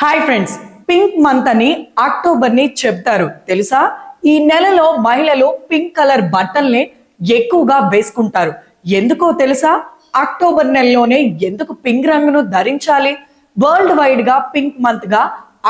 Hi friends pink month అని అక్టోబర్ని చెప్తారు తెలుసా? ఈ నెలలో మహిళలు పింక్ కలర్ బట్టల్ని ఎక్కువగా వేసుకుంటారు. ఎందుకో తెలుసా? అక్టోబర్ నెలలోనే ఎందుకు పింక్ రంగును ధరించాలి? వరల్డ్ వైడ్గా పింక్ మంత్గా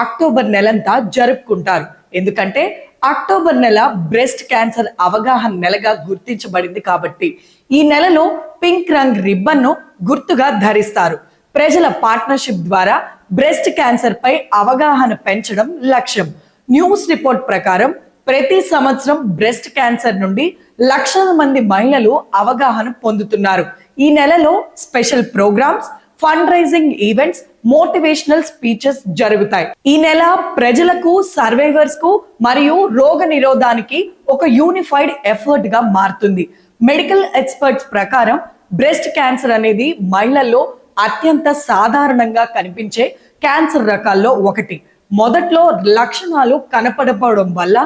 అక్టోబర్ నెలంతా జరుపుకుంటారు. ఎందుకంటే అక్టోబర్ నెల బ్రెస్ట్ క్యాన్సర్ అవగాహన నెలగా గుర్తించబడింది కాబట్టి ఈ నెలలో పింక్ రంగ్ రిబ్బన్ను గుర్తుగా ధరిస్తారు. ప్రజల పార్ట్నర్షిప్ ద్వారా బ్రెస్ట్ క్యాన్సర్ పై అవగాహన పెంచడం లక్ష్యం. న్యూస్ రిపోర్ట్ ప్రకారం ప్రతి సంవత్సరం బ్రెస్ట్ క్యాన్సర్ నుండి లక్షల మంది మహిళలు అవగాహన పొందుతున్నారు. ఈ నెలలో special programmes fundraising events motivational speeches జరుగుతాయి. ఈ నెల ప్రజలకు సర్వైవర్స్కు మరియు రోగ నిరోధానికి ఒక యూనిఫైడ్ ఎఫర్ట్గా మారుతుంది. మెడికల్ ఎక్స్పర్ట్స్ ప్రకారం బ్రెస్ట్ క్యాన్సర్ అనేది మహిళల్లో అత్యంత సాధారణంగా కనిపించే క్యాన్సర్ రకాల్లో ఒకటి. మొదట్లో లక్షణాలు కనపడపోవడం వల్ల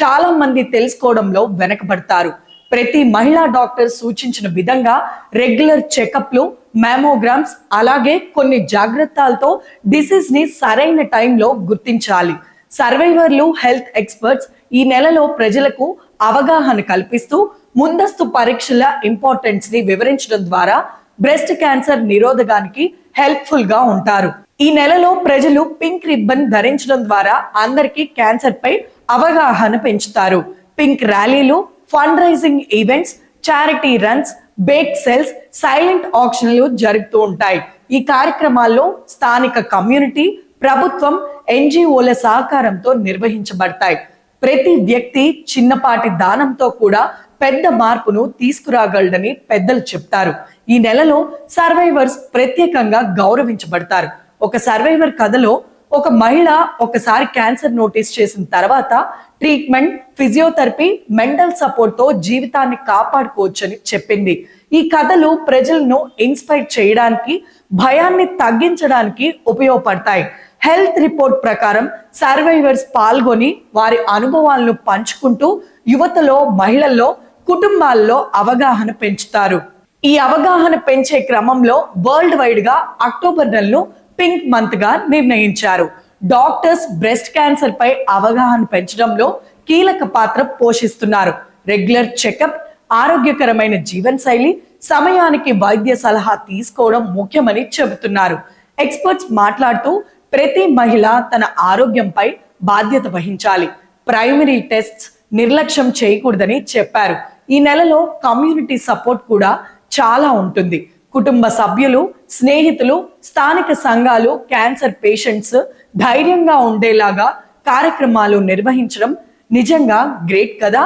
చాలా మంది తెలుసుకోవడంలో వెనకబడతారు. ప్రతి మహిళా డాక్టర్ సూచించిన విధంగా రెగ్యులర్ చెకప్లు మ్యామోగ్రామ్స్ అలాగే కొన్ని జాగ్రత్తలతో డిసీజ్ని సరైన టైంలో గుర్తించాలి. సర్వైవర్లు హెల్త్ ఎక్స్పర్ట్స్ ఈ నెలలో ప్రజలకు అవగాహన కల్పిస్తూ ముందస్తు పరీక్షల ఇంపార్టెన్స్ని వివరించడం ద్వారా బ్రెస్ట్ క్యాన్సర్ నిరోధకానికి హెల్ప్ఫుల్గా ఉంటారు. ఈ నెలలో ప్రజలు పింక్ రిబ్బన్ ధరించడం ద్వారా అందరికీ క్యాన్సర్ పై అవగాహన పెంచుతారు. పింక్ ర్యాలీలు fundraising events charity runs bake sales silent ఆప్షన్లు జరుగుతూ ఉంటాయి. ఈ కార్యక్రమాల్లో స్థానిక కమ్యూనిటీ ప్రభుత్వం ఎన్జిఓల సహకారంతో నిర్వహించబడతాయి. ప్రతి వ్యక్తి చిన్నపాటి దానంతో కూడా పెద్ద మార్పును తీసుకురాగలడని పెద్దలు చెప్తారు. ఈ నెలలో సర్వైవర్స్ ప్రత్యేకంగా గౌరవించబడతారు. ఒక సర్వైవర్ కథలో ఒక మహిళ ఒకసారి క్యాన్సర్ నోటీస్ చేసిన తర్వాత ట్రీట్మెంట్ ఫిజియోథెరపీ మెంటల్ సపోర్ట్తో జీవితాన్ని కాపాడుకోవచ్చని చెప్పింది. ఈ కథలు ప్రజలను ఇన్స్పైర్ చేయడానికి భయాన్ని తగ్గించడానికి ఉపయోగపడతాయి. హెల్త్ రిపోర్ట్ ప్రకారం సర్వైవర్స్ పాల్గొని వారి అనుభవాలను పంచుకుంటూ యువతలో మహిళల్లో కుటుంబాల్లో అవగాహన పెంచుతారు. ఈ అవగాహన పెంచే క్రమంలో వరల్డ్ వైడ్గా అక్టోబర్ నెలను పింక్ మంత్గా నిర్ణయించారు. డాక్టర్స్ బ్రెస్ట్ క్యాన్సర్ పై అవగాహన పెంచడంలో కీలక పాత్ర పోషిస్తున్నారు. రెగ్యులర్ చెకప్ ఆరోగ్యకరమైన జీవన శైలి సమయానికి వైద్య సలహా తీసుకోవడం ముఖ్యమని చెబుతున్నారు. ఎక్స్పర్ట్స్ మాట్లాడుతూ ప్రతి మహిళ తన ఆరోగ్యంపై బాధ్యత వహించాలి. ప్రైమరీ టెస్ట్స్ నిర్లక్ష్యం చేయకూడదని చెప్పారు. ఈ నెలలో కమ్యూనిటీ సపోర్ట్ కూడా చాలా ఉంటుంది. కుటుంబ సభ్యులు స్నేహితులు స్థానిక సంఘాలు క్యాన్సర్ పేషెంట్స్ ధైర్యంగా ఉండేలాగా కార్యక్రమాలు నిర్వహించడం నిజంగా గ్రేట్ కదా.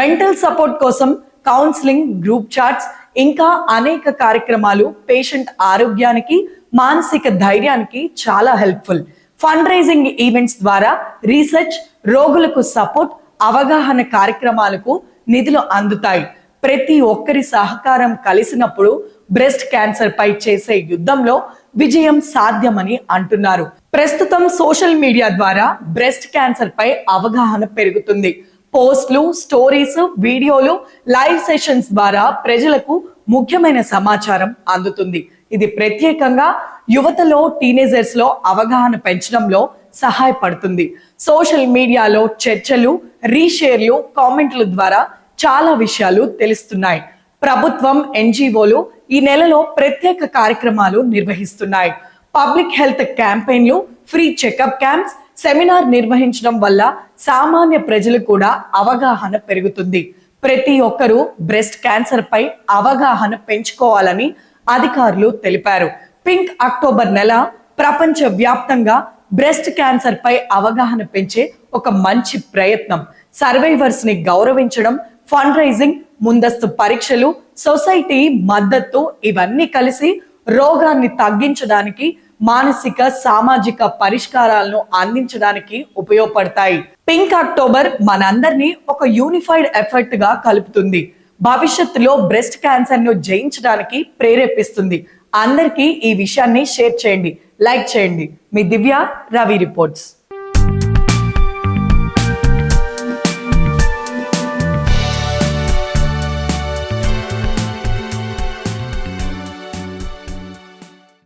మెంటల్ సపోర్ట్ కోసం కౌన్సిలింగ్ గ్రూప్ చాట్స్ ఇంకా అనేక కార్యక్రమాలు పేషెంట్ ఆరోగ్యానికి మానసిక ధైర్యానికి చాలా హెల్ప్ఫుల్. ఫండ్ రైజింగ్ ఈవెంట్స్ ద్వారా రీసెర్చ్ రోగులకు సపోర్ట్ అవగాహన కార్యక్రమాలకు నిధులు అందుతాయి. ప్రతి ఒక్కరి సహకారం కలిసినప్పుడు బ్రెస్ట్ క్యాన్సర్ పై చేసే యుద్ధంలో విజయం సాధ్యమని అంటున్నారు. ప్రస్తుతం సోషల్ మీడియా ద్వారా బ్రెస్ట్ క్యాన్సర్ పై అవగాహన పెరుగుతుంది. పోస్ట్లు స్టోరీస్ వీడియోలు లైవ్ సెషన్స్ ద్వారా ప్రజలకు ముఖ్యమైన సమాచారం అందుతుంది. ఇది ప్రత్యేకంగా యువతలో టీనేజర్స్లో అవగాహన పెంచడంలో సహాయపడుతుంది. సోషల్ మీడియాలో చర్చలు రీషేర్లు కామెంట్ల ద్వారా చాలా విషయాలు తెలుస్తున్నాయి. ప్రభుత్వం ఎన్జిఓలు ఈ నెలలో ప్రత్యేక కార్యక్రమాలు నిర్వహిస్తున్నాయి. పబ్లిక్ హెల్త్ క్యాంపెయిన్లు ఫ్రీ చెకప్ క్యాంప్స్ సెమినార్ నిర్వహించడం వల్ల సామాన్య ప్రజలు కూడా అవగాహన పెరుగుతుంది. ప్రతి ఒక్కరూ బ్రెస్ట్ క్యాన్సర్ పై అవగాహన పెంచుకోవాలని అధికారులు తెలిపారు. పింక్ అక్టోబర్ నెల ప్రపంచ వ్యాప్తంగా బ్రెస్ట్ క్యాన్సర్ పై అవగాహన పెంచే ఒక మంచి ప్రయత్నం. సర్వైవర్స్ని గౌరవించడం ఫండ్ రైజింగ్ ముందస్తు పరీక్షలు సొసైటీ మద్దతు ఇవన్నీ కలిసి రోగాన్ని తగ్గించడానికి మానసిక సామాజిక పరిష్కారాలను అందించడానికి ఉపయోగపడతాయి. పింక్ అక్టోబర్ మనందరినీ ఒక యూనిఫైడ్ ఎఫర్ట్గా కలుపుతుంది. భవిష్యత్తులో బ్రెస్ట్ క్యాన్సర్ను జయించడానికి ప్రేరేపిస్తుంది. అందరికీ ఈ విషయాన్ని షేర్ చేయండి. లైక్ చేయండి. మీ దివ్య రవి రిపోర్ట్స్.